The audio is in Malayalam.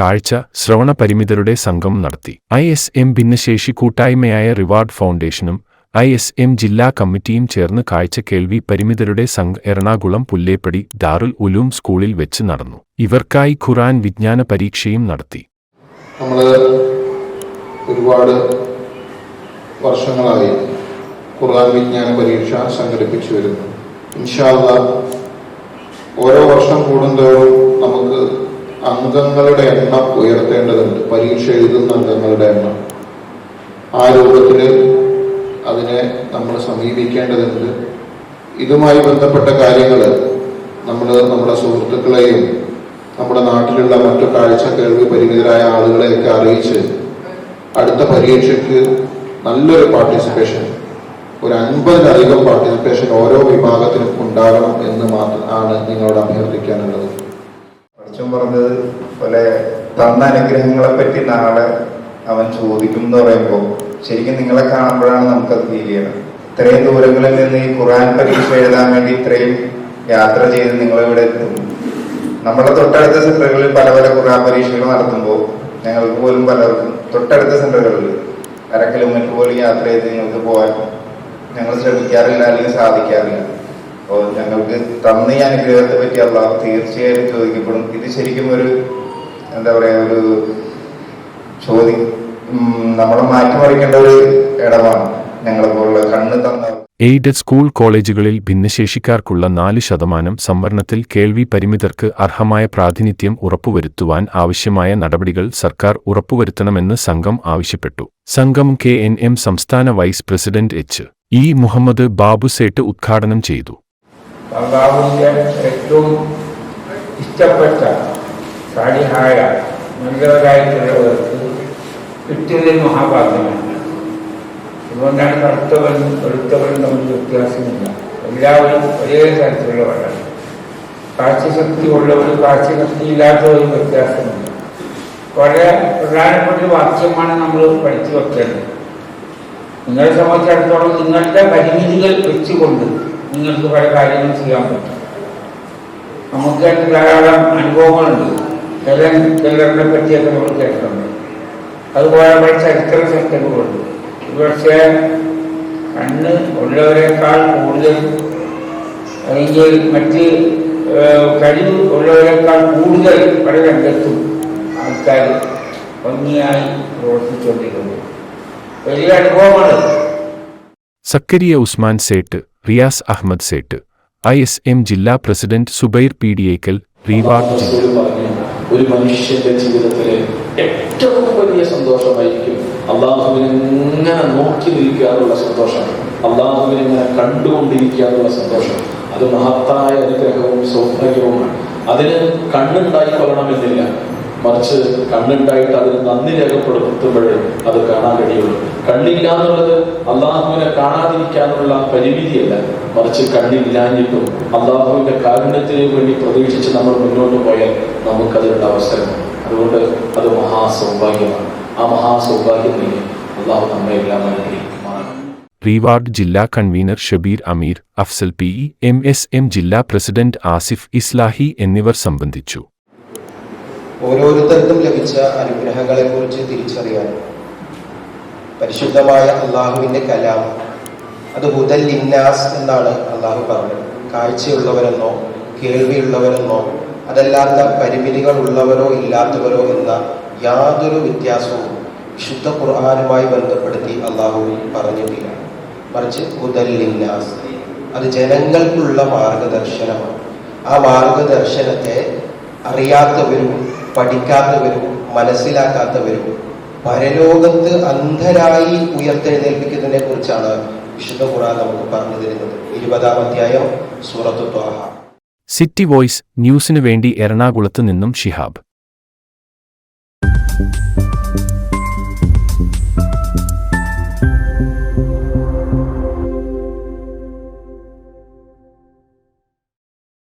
കാഴ്ച ശ്രവണ പരിമിതരുടെ സംഘം നടത്തി. ഐ എസ് എം ഭിന്നശേഷി കൂട്ടായ്മയായ റിവാർഡ് ഫൗണ്ടേഷനും ഐ എസ് എം ജില്ലാ കമ്മിറ്റിയും ചേർന്ന് കാഴ്ച കേൾവി പരിമിതരുടെ സംഘ് എറണാകുളം പുല്ലേപ്പടി ദാറുൽ ഉലൂം സ്കൂളിൽ വെച്ച് നടന്നു. ഇവർക്കായി ഖുറാൻ വിജ്ഞാന പരീക്ഷയും നടത്തി. നമ്മൾ ഒരുപാട് വർഷങ്ങളായി ഖുർആൻ വിജ്ഞാന പരീക്ഷ സംഘടിപ്പിച്ചു വരുന്നു. ഇൻഷാല്ല ഓരോ വർഷം കൂടുന്തോറും നമുക്ക് അംഗങ്ങളുടെ എണ്ണം ഉയർത്തേണ്ടതുണ്ട്. പരീക്ഷ എഴുതുന്ന അംഗങ്ങളുടെ എണ്ണം. ആ രൂപത്തിൽ അതിനെ നമ്മൾ സമീപിക്കേണ്ടതുണ്ട്. ഇതുമായി ബന്ധപ്പെട്ട കാര്യങ്ങൾ നമ്മൾ നമ്മുടെ സുഹൃത്തുക്കളെയും നമ്മുടെ നാട്ടിലുള്ള മറ്റു കാഴ്ച കേൾവി പരിമിതരായ ആളുകളെയൊക്കെ അറിയിച്ച് അടുത്ത പരീക്ഷയ്ക്ക് നല്ലൊരു പാർട്ടിസിപ്പേഷൻ ഒരു അൻപതിലധികം പാർട്ടിസിപ്പേഷൻ ഓരോ വിഭാഗത്തിനും ഉണ്ടാകണം എന്ന് മാത്രം ആണ് നിങ്ങളോട് അഭ്യർത്ഥിക്കാനുള്ളത്. അച്ഛൻ പറഞ്ഞത് പോലെ തന്ന അനുഗ്രഹങ്ങളെ പറ്റി നാളെ അവൻ ചോദിക്കും എന്ന് പറയുമ്പോൾ ശരിക്കും നിങ്ങളെ കാണുമ്പോഴാണ് നമുക്കത് ഫീൽ ചെയ്യണം. ഇത്രയും ദൂരങ്ങളിൽ നിന്ന് ഈ ഖുറാൻ പരീക്ഷ എഴുതാൻ വേണ്ടി ഇത്രയും യാത്ര ചെയ്ത് നിങ്ങളിവിടെ എത്തും. നമ്മുടെ തൊട്ടടുത്ത സെന്ററുകളിൽ പല പല ഖുറാൻ പരീക്ഷകൾ നടത്തുമ്പോൾ ഞങ്ങൾക്ക് പോലും പലർക്കും തൊട്ടടുത്ത സെന്ററുകളിൽ അര കിലോമീറ്റർ പോലും യാത്ര ചെയ്ത് നിങ്ങൾക്ക് പോകാൻ ഞങ്ങൾ ശ്രമിക്കാറില്ല അല്ലെങ്കിൽ സാധിക്കാറില്ല. അപ്പോൾ ഞങ്ങൾക്ക് തന്ന ഈ അനുഗ്രഹത്തെ പറ്റി അള്ളാഹ് തീർച്ചയായും ചോദിക്കപ്പെടും. ഇത് ശരിക്കും ഒരു എന്താ പറയുക ഒരു ചോദ്യം നമ്മളെ മാറ്റിമറിക്കേണ്ട ഒരു ഇടമാണ് ഞങ്ങളെ പോലുള്ള കണ്ണ് തന്ന എയ്ഡഡ് സ്കൂൾ കോളേജുകളിൽ ഭിന്നശേഷിക്കാർക്കുള്ള നാല് ശതമാനം സംവരണത്തിൽ കേൾവി പരിമിതർക്ക് അർഹമായ പ്രാതിനിധ്യം ഉറപ്പുവരുത്തുവാൻ ആവശ്യമായ നടപടികൾ സർക്കാർ ഉറപ്പുവരുത്തണമെന്ന് സംഘം ആവശ്യപ്പെട്ടു. സംഘം കെ എൻ എം സംസ്ഥാന vice president H. E Muhammad Babusait ഉദ്ഘാടനം ചെയ്തു. അള്ളാഹുവിന്റെ ഏറ്റവും ഇഷ്ടപ്പെട്ട സാലിഹായ നല്ലവരായിട്ടുള്ളവർക്ക് കിട്ടിയതിൽ മഹാഭാഗ്യമാണ്. അതുകൊണ്ടാണ് കറുത്തവനും വെളുത്തവനും തമ്മിൽ വ്യത്യാസമില്ല. എല്ലാവരും ഒരേ തരത്തിലുള്ളവരാണ് കാഴ്ചശക്തി ഉള്ളവരും കാഴ്ചശക്തി ഇല്ലാത്തവരും വ്യത്യാസമില്ല. വളരെ പ്രധാനപ്പെട്ട വാക്യമാണ് നമ്മൾ പഠിച്ചു വെക്കേണ്ടത്. നിങ്ങളെ സംബന്ധിച്ചിടത്തോളം നിങ്ങളുടെ പരിമിതികൾ വെച്ചുകൊണ്ട് നിങ്ങൾക്ക് പല കാര്യങ്ങളും ചെയ്യാൻ പറ്റും. നമുക്ക് തന്നെ ധാരാളം അനുഭവങ്ങളുണ്ട്. ചില കെല്ലറിനെ പറ്റിയൊക്കെ നമ്മൾ കേട്ടിട്ടുണ്ട്. അതുപോലെ പല ചരിത്ര സത്യങ്ങളുണ്ട് ഒരുപക്ഷെ കണ്ണ് ഉള്ളവരെക്കാൾ കൂടുതൽ അല്ലെങ്കിൽ മറ്റ് കഴിവ് ഉള്ളവരെക്കാൾ കൂടുതൽ പല രംഗത്തും ആൾക്കാർ ഭംഗിയായി പ്രവർത്തിച്ചുകൊണ്ടിരിക്കുന്നു. വലിയ അനുഭവമാണ്. Zakariya Usman Sait Riyas Ahmed Sait I S M ജില്ലാ പ്രസിഡന്റ് സുബൈർ പി ഡി എക്കൽ റീവാർഡ് ഒരു മനുഷ്യന്റെ ജീവിതത്തിലെ ഏറ്റവും വലിയ നോക്കി നിൽക്കാനുള്ള സന്തോഷം. കണ്ടുകൊണ്ടിരിക്കുക സന്തോഷം. അത് മഹത്തായ അനുഗ്രഹവും സൗഭാഗ്യവുമാണ്. അതിന് കണ്ണുണ്ടായി കൊള്ളണമെന്നില്ല മറിച്ച് കണ്ണുണ്ടായിട്ട് അതിന് നന്ദി രേഖപ്പെടുത്തുമ്പോഴേ അത് കാണാൻ കഴിയുള്ളൂ. കണ്ണില്ല എന്നുള്ളത് അള്ളാഹുവിനെ കാണാതിരിക്കാനുള്ള പരിമിതിയല്ല. മറിച്ച് കണ്ണില്ലാഞ്ഞിട്ടും അള്ളാഹുവിന്റെ കാരുണ്യത്തിന് വേണ്ടി പ്രതീക്ഷിച്ച് നമ്മൾ മുന്നോട്ട് പോയാൽ നമുക്കതിനുള്ള അവസരം. അതുകൊണ്ട് അത് മഹാസൗഭാഗ്യമാണ്. ആ മഹാസൗഭാഗ്യം തന്നെ അള്ളാഹു നമ്മെ എല്ലാം അനുഗ്രഹിക്കും റീവാർഡ് ജില്ലാ convener Shabeer Ameer Afsal P M S M ജില്ലാ പ്രസിഡന്റ് ആസിഫ് ഇസ്ലാഹി എന്നിവർ സംബന്ധിച്ചു. ഓരോരുത്തർക്കും ലഭിച്ച അനുഗ്രഹങ്ങളെക്കുറിച്ച് തിരിച്ചറിയാൻ. പരിശുദ്ധമായ അള്ളാഹുവിന്റെ കലാം. അത് ഹുദൽ ലിന്നാസ് എന്നാണ് അള്ളാഹു പറഞ്ഞത്. കാഴ്ചയുള്ളവരെന്നോ കേൾവിയുള്ളവരെന്നോ അതല്ലാത്ത പരിമിതികൾ ഉള്ളവരോ ഇല്ലാത്തവരോ എന്ന യാതൊരു വ്യത്യാസവും വിശുദ്ധ ഖുർആാനുമായി ബന്ധപ്പെടുത്തി അള്ളാഹു പറഞ്ഞിട്ടില്ല. മറിച്ച് ഹുദൽ ലിന്നാസ്. അത് ജനങ്ങൾക്കുള്ള മാർഗദർശനമാണ്. ആ മാർഗദർശനത്തെ അറിയാത്തവരും പഠിക്കാത്തവരും മനസ്സിലാക്കാത്തവരും പരലോകത്ത് അന്ധരായി ഉയർത്തെഴുന്നേൽപ്പിക്കുന്നതിനെ കുറിച്ചാണ് വിശുദ്ധ ഖുർആൻ നമുക്ക് പറഞ്ഞു തരുന്നത്. ഇരുപതാം അധ്യായം സൂറത്തു സിറ്റി വോയ്സ് ന്യൂസിനു വേണ്ടി എറണാകുളത്ത് നിന്നും ഷിഹാബ്.